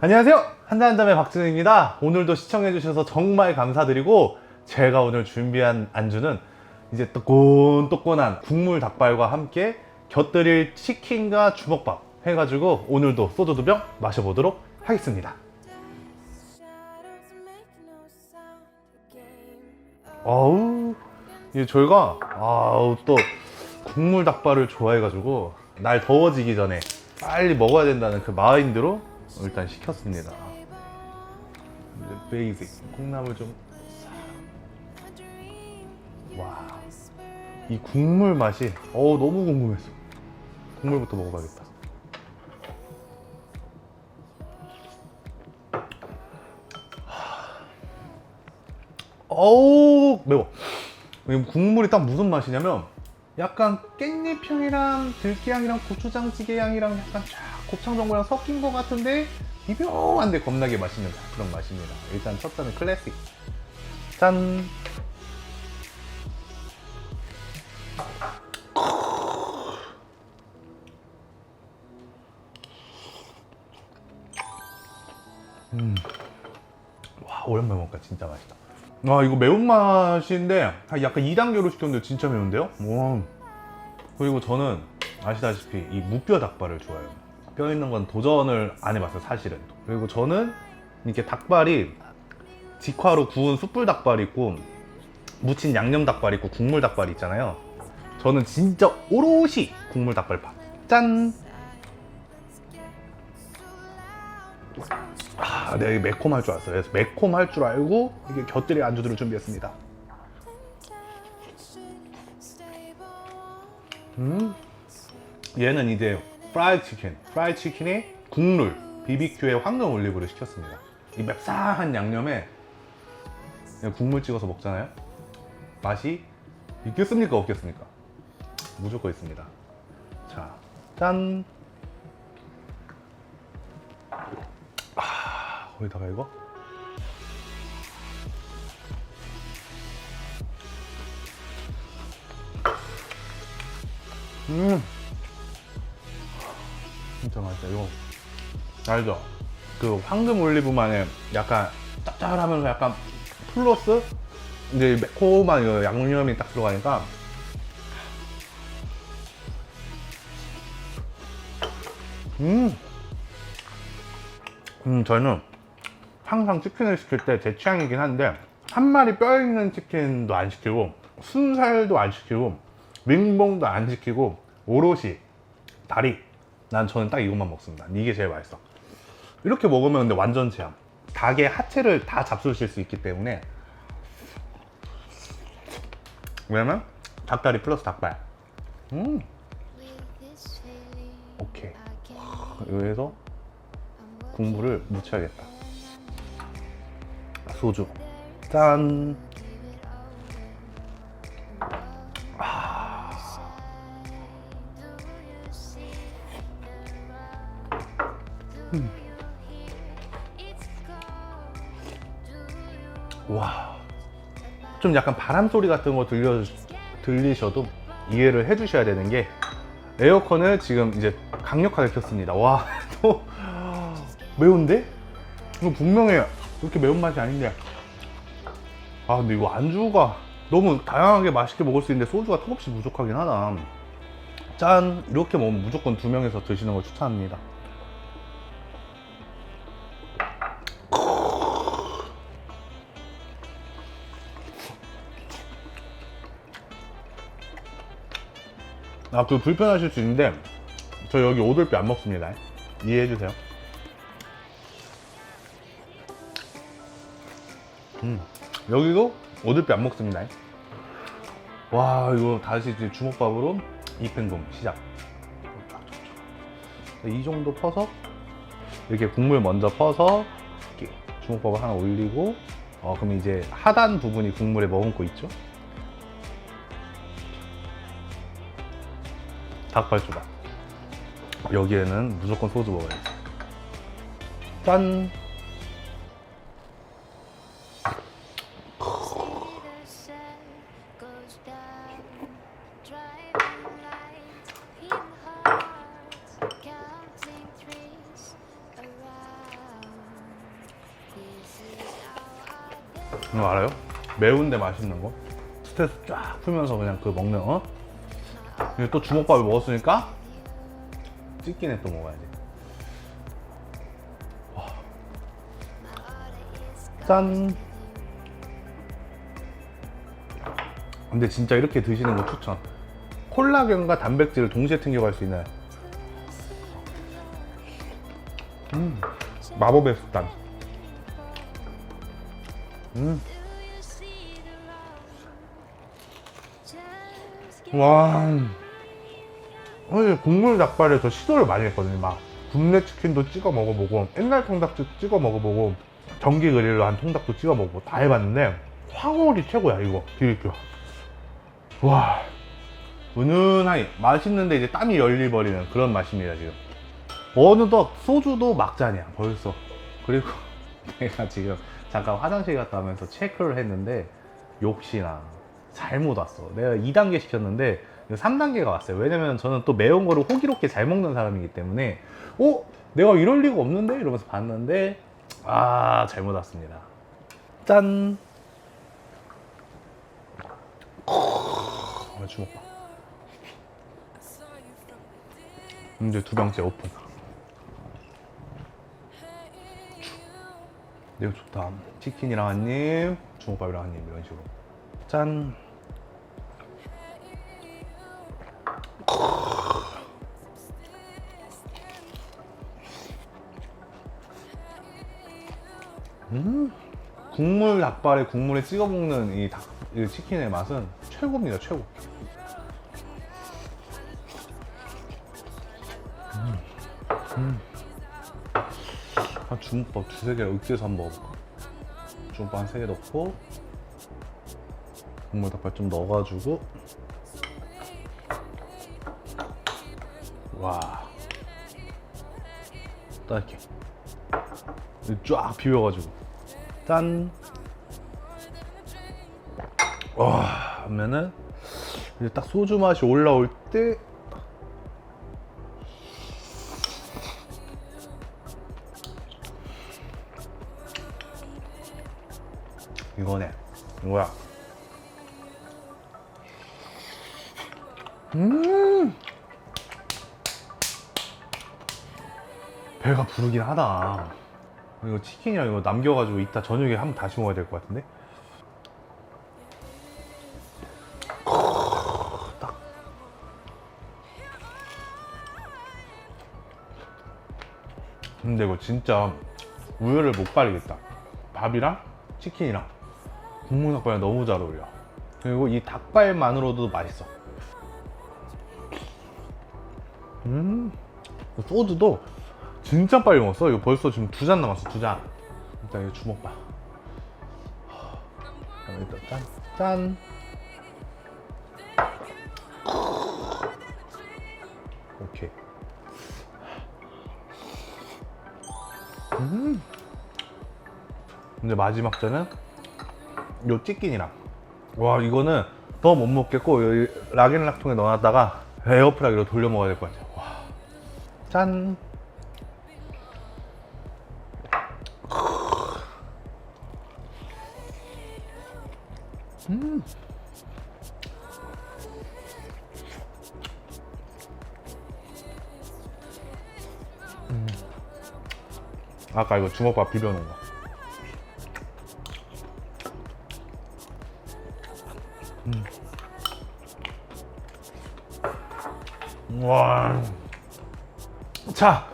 안녕하세요. 한잔한잔의 박진우입니다. 오늘도 시청해주셔서 정말 감사드리고 제가 오늘 준비한 안주는 이제 뜨끈뜨끈한 국물 닭발과 함께 곁들일 치킨과 주먹밥 해가지고 오늘도 소주 두 병 마셔보도록 하겠습니다. 아우 이 저희가 아우 또 국물 닭발을 좋아해가지고 날 더워지기 전에 빨리 먹어야 된다는 그 마인드로 일단 시켰습니다. 베이직 콩나물 좀. 와. 이 국물 맛이 어우 너무 궁금했어. 국물부터 먹어봐야겠다. 어우 매워. 이 국물이 딱 무슨 맛이냐면 약간 깻잎 향이랑 들깨 향이랑 고추장찌개 향이랑 약간 쫙 곱창 전골이랑 섞인 것 같은데 미묘한데 겁나게 맛있는 그런 맛입니다. 일단 첫 잔은 클래식. 짠. 와 오랜만에 먹으니까 진짜 맛있다. 아 이거 매운맛인데 한 약간 2단계로 시켰는데 진짜 매운데요? 와. 그리고 저는 아시다시피 이 무뼈 닭발을 좋아해요. 뼈 있는 건 도전을 안 해봤어요 사실은. 그리고 저는 이렇게 닭발이 직화로 구운 숯불 닭발 있고 무친 양념 닭발 있고 국물 닭발 있잖아요. 저는 진짜 오롯이 국물 닭발파. 짠. 아, 내가 매콤할 줄 알았어요. 그래서 매콤할 줄 알고 이게 곁들일 안주들을 준비했습니다. 음, 얘는 이제 프라이 치킨, 프라이 치킨에 국물, BBQ에 황금 올리브를 시켰습니다. 이 맵싸한 양념에 국물 찍어서 먹잖아요. 맛이 있겠습니까, 없겠습니까? 무조건 있습니다. 자, 짠. 거기다가 이거. 음. 진짜 맛있다. 이거 알죠? 그 황금 올리브만의 약간 짭짤하면서 약간 플러스 이제 매콤한 양념이 딱 들어가니까 음. 음, 저는 항상 치킨을 시킬 때 제 취향이긴 한데 한 마리 뼈 있는 치킨도 안 시키고 순살도 안 시키고 윙봉도 안 시키고 오롯이 다리. 난 저는 딱 이것만 먹습니다. 이게 제일 맛있어. 이렇게 먹으면 근데 완전 체험 닭의 하체를 다 잡수실 수 있기 때문에 왜냐면 닭다리 플러스 닭발. 음. 오케이. I'm 국물을 묻혀야겠다 소주 짠 와. 좀 약간 바람 소리 같은 거 들려 들리셔도 이해를 해 주셔야 되는 게 에어컨을 지금 이제 강력하게 켰습니다. 와, 또 매운데? 이거 분명히 이렇게 매운맛이 아닌데. 아, 근데 이거 안주가 너무 다양하게 맛있게 먹을 수 있는데 소주가 턱없이 부족하긴 하다. 짠! 이렇게 먹으면 무조건 두 명에서 드시는 걸 추천합니다. 아, 그 불편하실 수 있는데 저 여기 오돌뼈 안 먹습니다. 이해해 주세요. 음, 여기도 오돌뼈 안 먹습니다. 와, 이거 다시 이제 주먹밥으로 이팽금 시작. 이 정도 퍼서 이렇게 국물 먼저 퍼서 주먹밥을 하나 올리고 어, 그럼 이제 하단 부분이 국물에 머금고 있죠. 닭발 조각. 여기에는 무조건 소주 먹어야지. 짠! 이거 알아요? 매운데 맛있는 거? 스트레스 쫙 풀면서 그냥 그 먹는 어? 그리고 또 주먹밥을 먹었으니까 찌개네 또 먹어야지 와. 짠. 근데 진짜 이렇게 드시는 거 추천. 콜라겐과 단백질을 동시에 챙겨갈 수 있는. 음, 마법의 습관 음. 와. 사실 국물 닭발에 저 시도를 많이 했거든요. 막 굽네 치킨도 찍어 먹어보고 옛날 통닭도 찍어 먹어보고 전기 그릴로 한 통닭도 찍어 먹어보고 다 해봤는데 황홀이 최고야 이거 비비큐. 와. 은은하니 맛있는데 이제 땀이 열리버리는 그런 맛입니다 지금. 어느덧 소주도 막잔이야 벌써. 그리고 내가 지금 잠깐 화장실 갔다 오면서 체크를 했는데 역시나 잘못 왔어. 내가 2단계 시켰는데 3단계가 왔어요. 왜냐면 저는 또 매운 거를 호기롭게 잘 먹는 사람이기 때문에 어? 내가 이럴 리가 없는데? 이러면서 봤는데 아 잘못 왔습니다. 짠! 아, 주먹밥. 이제 두 병째 오픈. 이거 좋다. 치킨이랑 한 입, 주먹밥이랑 한 입, 이런 식으로. 짠. 음, 국물 닭발에 국물에 찍어 먹는 이 닭, 이 치킨의 맛은 최고입니다, 최고. 음, 음. 한 주먹밥 두세 개 으깨서 한번 먹어볼까? 주먹밥 한 세 개 넣고 국물 닭발 좀 넣어가지고. 와. 딱 이렇게 쫙 비벼가지고. 짠. 와, 하면은 이제 딱 소주 맛이 올라올 때 이거네. 이거야? 음! 배가 부르긴 하다. 이거 치킨이랑 이거 남겨가지고 이따 저녁에 한번 다시 먹어야 될 것 같은데? 딱. 근데 이거 진짜 우열을 못 가리겠다. 밥이랑 치킨이랑 국물 닭발이 너무 잘 어울려. 그리고 이 닭발만으로도 맛있어. 음 소주도 진짜 빨리 먹었어. 이거 벌써 지금 두 잔 남았어 두잔. 일단 이거 주먹밥. 그다음에 일단 짠 짠. 오케이. 음. 근데 마지막 잔은 요 치킨이랑 와 이거는 더 못 먹겠고 락앤락통에 넣어놨다가 에어프라이기로 돌려 먹어야 될 것 같아요 와. 짠 음. 음. 아까 이거 주먹밥 비벼놓은 거. 음. 와. 자,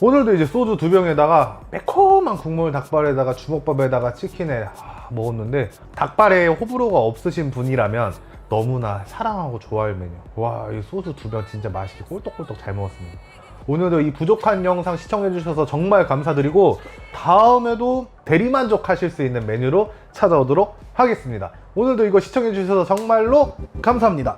오늘도 이제 소주 두 병에다가 매콤한 국물 닭발에다가 주먹밥에다가 치킨에 아, 먹었는데 닭발에 호불호가 없으신 분이라면 너무나 사랑하고 좋아할 메뉴. 와, 이 소주 두 병 진짜 맛있게 꼴떡꼴떡 잘 먹었습니다. 오늘도 이 부족한 영상 시청해주셔서 정말 감사드리고 다음에도 대리만족하실 수 있는 메뉴로 찾아오도록 하겠습니다. 오늘도 이거 시청해주셔서 정말로 감사합니다.